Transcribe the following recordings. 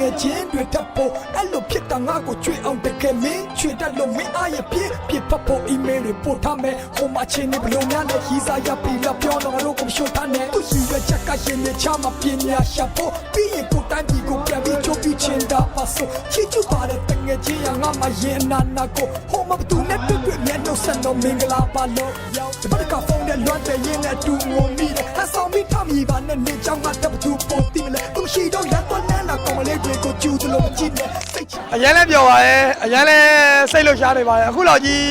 ငယ်ချင်းတွေထပ်ဖို့အဲ့လိုဖြစ်တာငါကိုကြွေအောင်တကယ်မင်းချွေတက်လို့မင်းအားရပြည့်ပြဖတ်ဖို့ email တွေပို့ထားမယ်ဟိုမှာချင်းနေဘလို့များလဲရီစာရပြီးလာပြောတော့ငါတို့ကိုမရှုံထားနဲ့သူစီရချက်ကရှင်နေချမှာပညာရှာဖို့ပြီးရင်ကိုတိုင်းပြည်ကိုပြန်ပြီးချုပ်ပြချင်းတာပါဆိုချစ်ချူပါတဲ့တငယ်ချင်းရငါမှရင်နာနာကိုဟိုမှာဘသူနဲ့တွေ့တွေ့မြတ်လို့ဆက်တော့မင်္ဂလာပါလို့ရောက်ဒီဘက်ကဖု န်းနဲ့လွှမ်းတဲ့ရင်နဲ့တူငုံမိတယ်အဆောင်မိထမီပါနဲ့နေချောင်းကတဘသူပို့တိမလဲသူရှိတော့လက်တော့နန်းနာကောင်မလေးတွေကိုကျူးသလိုမကြည့်နဲ့စိတ်ချအရင်လည်းပြောပါရဲအရင်လည်းစိတ်လှုပ်ရှားနေပါရဲ့အခုလောက်ကြီး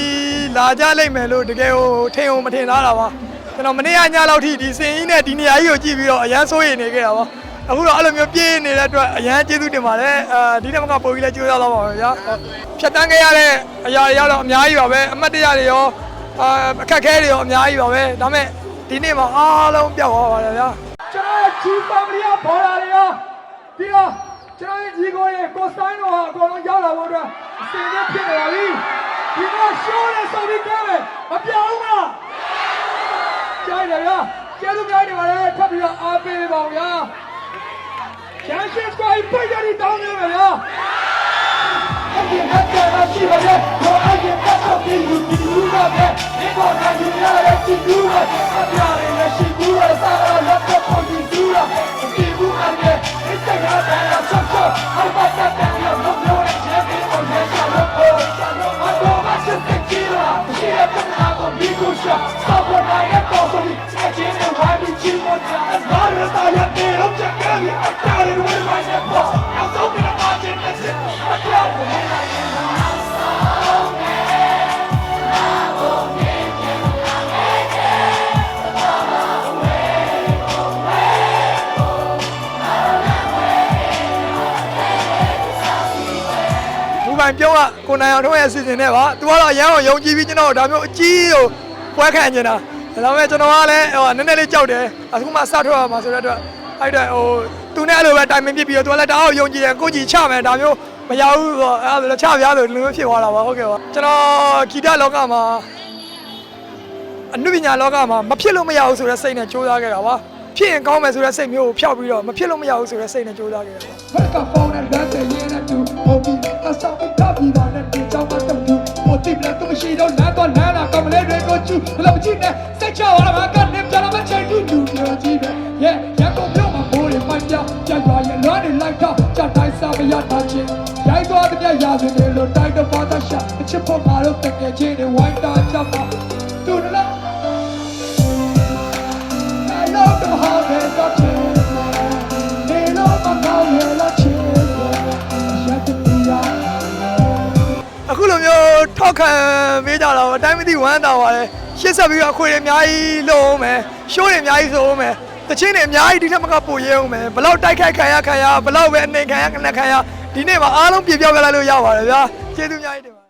လာကြလိမ့်မယ်လို့တကယ်ကိုထင်ုံမထင်သားတာပါကျွန်တော်မနေ့ကညလောက်ထိဒီစင်ကြီးနဲ့ဒီနေရာကြီးကိုကြည့်ပြီးတော့အရန်စိုးရိမ်နေခဲ့တာပါအခုတော့အဲ့လိုမျိုးပြေးနေတဲ့အတွက်အရန်ကျေးဇူးတင်ပါတယ်အဲဒီနေ့မကပို့ပြီးလဲကြိုးစားတော့ပါမယ်ဗျာဖြတ်တန်းခဲ့ရတဲ့အရာတွေကတော့အများကြီးပါပဲအမှတ်တရတွေရောအာအခက်အခဲတွေရောအများကြီးပါပဲဒါပေမဲ့ ဒီနေ့မှာအားလုံးပြောက်သွားပါတယ်ဗျာကျွန်တော်ရဲ့ချီပါမရီယာဘော်လာတွေရောပြီးတော့ကျွန်တော်ရဲ့ညီကိုရဲ့ကိုစတိုင်းတို့ဟာအကုန်လုံးရောက်လာဖို့အတွက်အစင်နဲ့ဖြစ်နေပါပြီဒီတော့ရှိုးနဲ့ဆိုပြီးကြမယ်မပြောင်းဘူးလားကြိုက်တယ်ဗျာကျေးဇူးများနေပါတယ်ထပ်ပြီးတော့အားပေးပါဦးဗျာချန်ရှစ်ကိုပိတ်ရည်တောင်းနေပါဗျာအပြင်ဟတ်တယ်ရှိပါရဲ့ ရတဲ့ချီကူပဲအပြားရည်ရှိကူရစားရလက်တော့ပေါ်ဒီသူရဒီဘူးအမြဲအစ်တဲ့ရတဲ့ဆော့ဆော့အပတ်တဲ့တဲ့ရမလို့ရဲ့ချဲပြီးအော ပိုင်ပြုံးကကိုနိုင်အောင်ထုံးရဲ့အစီအစဉ်နဲ့ပါ။ तू ကတော့အရန်ကိုယုံကြည်ပြီးကျွန်တော်တို့ဒါမျိုးအကြီးကိုပွဲခံနေတာ။ဒါပေမဲ့ကျွန်တော်ကလည်းဟိုနည်းနည်းလေးကြောက်တယ်။အခုမှစထွက်ရမှာဆိုတဲ့အတွက်အဲ့တော့ဟိုသူနဲ့အဲ့လိုပဲတိုင်ပင်ပြစ်ပြီးတော့ तू လည်းတအားကိုယုံကြည်တယ်ကိုကြီးချမယ်ဒါမျိုးမရဘူးဆိုတော့အဲ့ဒါချပြားလို့ဒီလိုမျိုးဖြစ်သွားတာပါဟုတ်ကဲ့ပါကျွန်တော်ဂီတလောကမှာအနုပညာလောကမှာမဖြစ်လို့မရဘူးဆိုတဲ့စိတ်နဲ့ကြိုးစားခဲ့တာပါဖြစ်ရင်ကောင်းမယ်ဆိုတဲ့စိတ်မျိုးကိုဖျောက်ပြီးတော့မဖြစ်လို့မရဘူးဆိုတဲ့စိတ်နဲ့ကြိုးစားခဲ့တာပါ မရှိတော့လမ်းတော့လမ်းလာကမလေးတွေကိုချူဘလို့ကြည့်နေစိတ်ချရမှာကနေပြလာမချင်တူတူပြောကြည့်ပဲရဲ့ရကုန်မြို့မှာဘိုးတွေမိုက်ပြကြရွာရဲ့လွမ်းတွေလိုက်တော့ကြတိုင်းစားမရတာချင်းရိုက်သွားတဲ့ရာဇဝင်တွေလို့တိုက်တော့ပါတာရှာအချစ်ဖို့ငါတို့တကယ်ချင်းတွေဝိုင်းတာချမှာတူ လိုမျိုးထောက်ခံပေးကြတော့အတိုင်းမသိဝမ်းသာပါတယ်ရှေ့ဆက်ပြီးတော့အခွေတွေအများကြီးလုပ်အောင်မယ်ရှိုးတွေအများကြီးဆိုအောင်မယ်တချင်းတွေအများကြီးဒီထက်မကပိုရဲအောင်မယ်ဘလောက်တိုက်ခိုက်ခံရခံရဘလောက်ပဲအနေခံရခံရခံရဒီနေ့မှာအားလုံးပြပြောပြလိုက်လို့ရပါတယ်ဗျာကျေးဇူးအများကြီးတင်